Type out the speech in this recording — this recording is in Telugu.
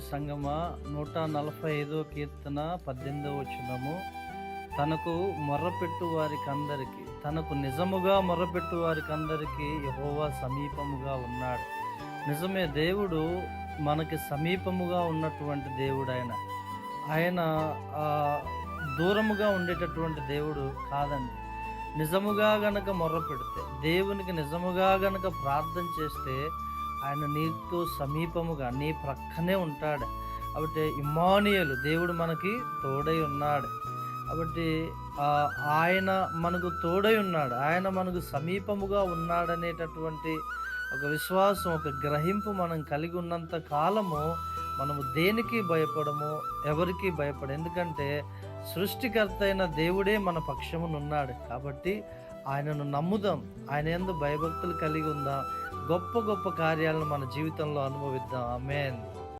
సంగమా నూట నలభై ఐదో కీర్తన పద్దెనిమిదవ వచ్చినము తనకు మొర్రపెట్టు వారికి అందరికి తనకు నిజముగా మొర్రపెట్టు వారికి అందరికీ యహోవా సమీపముగా ఉన్నాడు. నిజమే దేవుడు మనకి సమీపముగా ఉన్నటువంటి దేవుడు ఆయన ఆయన దూరముగా ఉండేటటువంటి దేవుడు కాదండి. నిజముగా గనక మొర్ర పెడితే దేవునికి నిజముగా గనక ప్రార్థన చేస్తే ఆయన నీతో సమీపముగా నీ ప్రక్కనే ఉంటాడు. కాబట్టి ఇమానియలు దేవుడు మనకి తోడై ఉన్నాడు. కాబట్టి ఆయన మనకు తోడై ఉన్నాడు. ఆయన మనకు సమీపముగా ఉన్నాడనేటటువంటి ఒక విశ్వాసం ఒక గ్రహింపు మనం కలిగి ఉన్నంత కాలము మనము దేనికి భయపడము ఎవరికి భయపడ ఎందుకంటే సృష్టికర్త అయిన దేవుడే మన పక్షమునున్నాడు. కాబట్టి ఆయనను నమ్ముదాం. ఆయన ఎందు భయభక్తులు కలిగి ఉందాం. గొప్ప గొప్ప కార్యాలను మన జీవితంలో అనుభవిద్దాం. ఆమెన్.